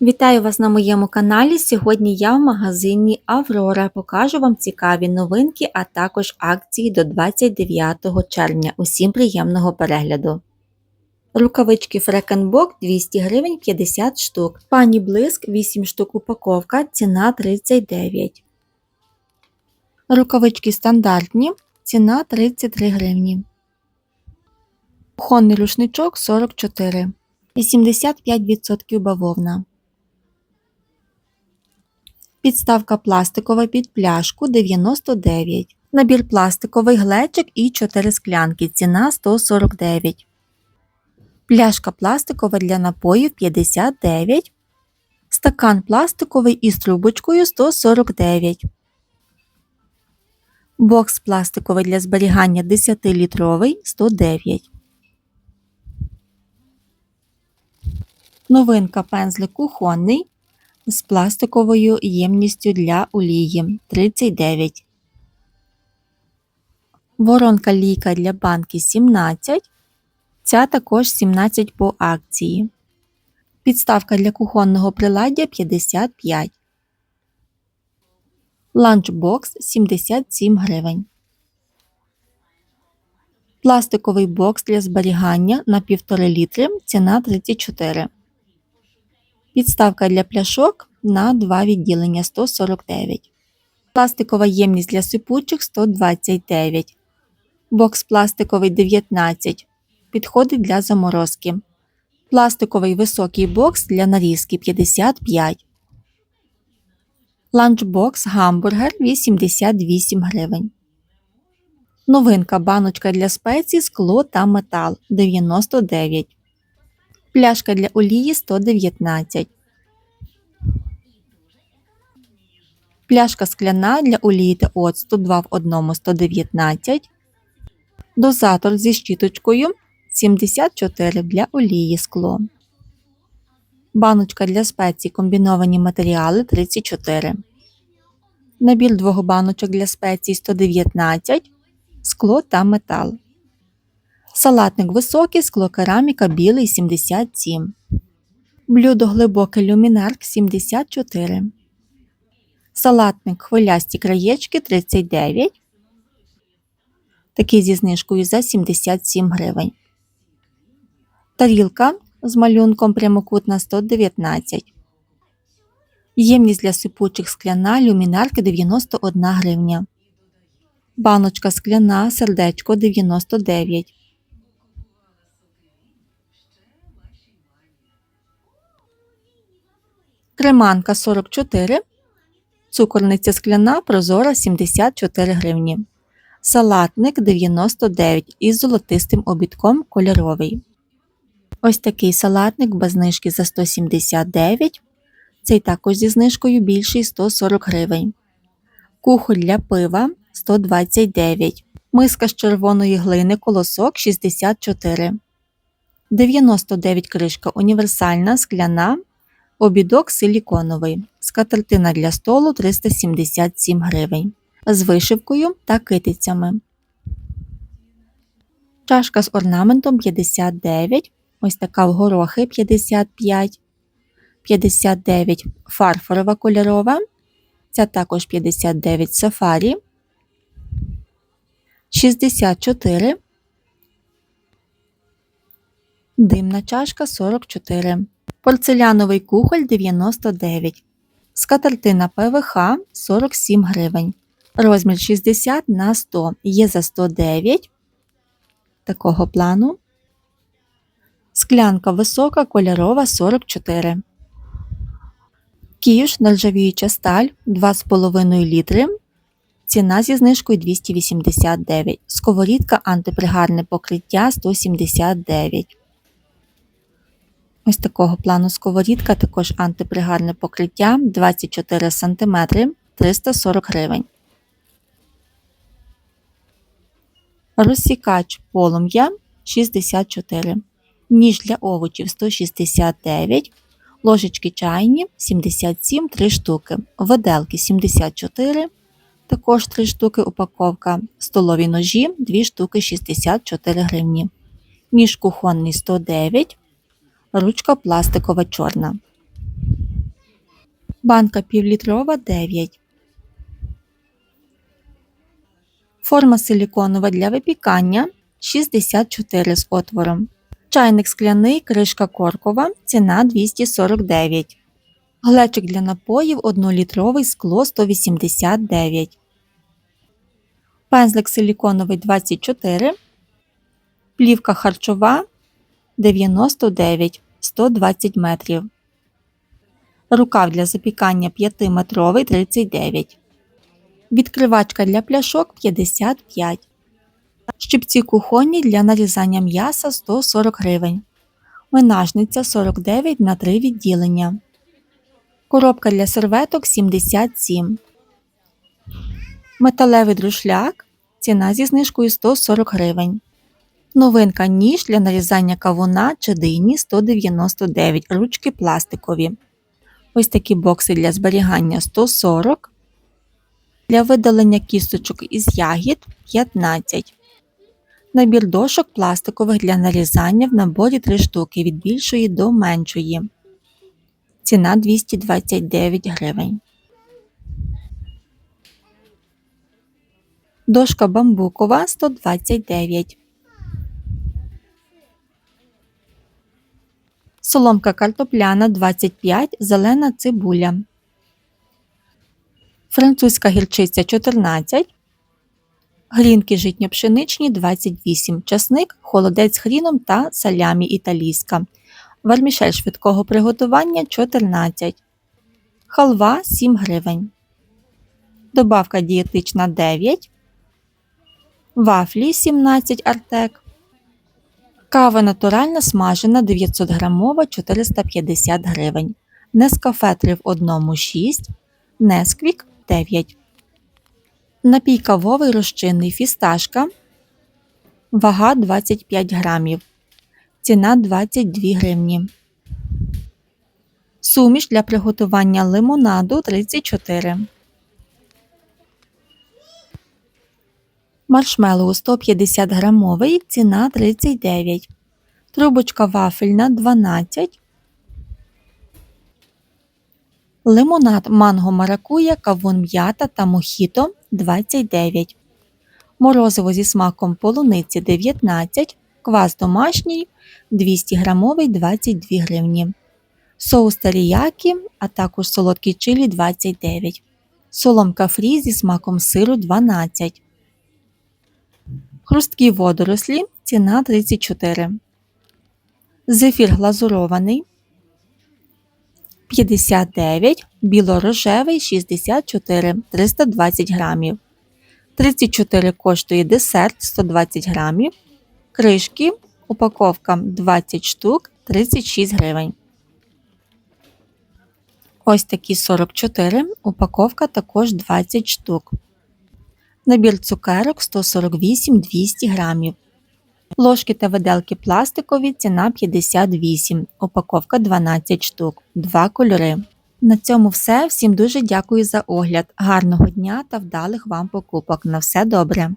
Вітаю вас на моєму каналі. Сьогодні я в магазині Аврора покажу вам цікаві новинки, а також акції до 29 червня. Усім приємного перегляду. Рукавички Фрекенбок 200 гривень 50 штук. Пані Блиск 8 штук упаковка, ціна 39. Рукавички стандартні, ціна 33 гривні. Кухонний рушничок 44. 85% бавовна. Підставка пластикова під пляшку 99. Набір пластиковий глечик і 4 склянки. Ціна 149. Пляшка пластикова для напоїв 59. Стакан пластиковий із трубочкою 149. Бокс пластиковий для зберігання 10-літровий 109. Новинка пензлик кухонний з пластиковою ємністю для олії 39. Воронка лійка для банки 17. Ця також 17 по акції. Підставка для кухонного приладдя 55. Ланчбокс 77 гривень. Пластиковий бокс для зберігання на 1,5 літри ціна 34. Підставка для пляшок на 2 відділення 149. Пластикова ємність для сипучих 129. Бокс пластиковий 19. Підходить для заморозки. Пластиковий високий бокс для нарізки 55. Ланчбокс гамбургер 88 гривень. Новинка баночка для спецій, скло та метал 99. Пляшка для олії 119. Пляшка скляна для олії та оцту 2 в 1 119. Дозатор зі щіточкою 74 для олії скло. Баночка для спецій комбіновані матеріали 34. Набір двох баночок для спецій 119. Скло та метал. Салатник високий, скло кераміка білий 77. Блюдо глибоке люмінарк 74. Салатник хвилясті краєчки 39. Такий зі знижкою за 77 гривень. Тарілка з малюнком прямокутна 119. Ємність для сипучих скляна люмінарки 91 гривня. Баночка скляна сердечко 99. Креманка 44. Цукорниця скляна прозора 74 гривні. Салатник 99 із золотистим обідком кольоровий. Ось такий салатник без знижки за 179. Цей також зі знижкою більший 140 гривень. Кухоль для пива 129. Миска з червоної глини колосок 64. 99 кришка універсальна скляна. Обідок силіконовий. Скатертина для столу 377 гривень. З вишивкою та китицями. Чашка з орнаментом 59. Ось така в горохи 55. 59 фарфорова кольорова. Ця також 59 сафарі. 64. Димна чашка 44. Порцеляновий кухоль 99. Скатертина ПВХ 47 гривень. Розмір 60 на 100 є за 109 такого плану. Склянка висока кольорова 44. Кіш нержавіюча сталь 2,5 літри. Ціна зі знижкою 289. Сковорідка антипригарне покриття 179. Ось такого плану сковорідка, також антипригарне покриття 24 см 340 гривень. Розсікач полум'я 64. Ніж для овочів 169. Ложечки чайні 77 3 штуки. Виделки 74. Також 3 штуки упаковка. Столові ножі 2 штуки 64 гривні. Ніж кухонний 109 ручка пластикова чорна. Банка півлітрова 9. Форма силіконова для випікання 64 з отвором. Чайник скляний, кришка коркова, ціна 249. Глечик для напоїв 1-літровий скло 189. Пензлик силіконовий 24. Плівка харчова 99 120 метрів. Рукав для запікання 5-метровий 39. Відкривачка для пляшок 55. Щипці кухонні для нарізання м'яса 140 гривень. Менажниця 49 на 3 відділення. Коробка для серветок 77. Металевий друшляк. Ціна зі знижкою 140 гривень. Новинка ніж для нарізання кавуна чи дині 199 ручки пластикові. Ось такі бокси для зберігання 140. Для видалення кісточок із ягід 15. Набір дошок пластикових для нарізання в наборі 3 штуки від більшої до меншої. Ціна 229 гривень. Дошка бамбукова 129. Соломка картопляна 25, зелена цибуля. Французька гірчиця 14. Грінки житньо-пшеничні 28. Часник, холодець з хріном та салямі італійська. Вермішель швидкого приготування 14. Халва 7 гривень. Добавка дієтична 9. Вафлі 17 артек. Кава натуральна смажена 900 грамова 450 гривень. Нескафе 3 в одному 6. Несквік 9. Напій кавовий розчинний фісташка. Вага 25 грамів. Ціна 22 гривні. Суміш для приготування лимонаду 34. Маршмеллоу 150 грамовий, ціна 39. Трубочка вафельна 12. Лимонад манго маракуя, кавун м'ята та мохіто 29. Морозиво зі смаком полуниці 19. Квас домашній 200 грамовий 22 гривні. Соус таріякі, а також солодкий чилі 29. Соломка фрі зі смаком сиру 12. Хрусткі водорослі ціна 34. Зефір глазурований 59, білорожевий 64 320 грамів. 34 коштує десерт 120 грамів. Кришки упаковка 20 штук 36 гривень. Ось такі 44, упаковка також 20 штук. Набір цукерок 148-200 грамів. Ложки та виделки пластикові ціна 58, упаковка 12 штук, 2 кольори. На цьому все. Всім дуже дякую за огляд. Гарного дня та вдалих вам покупок. На все добре!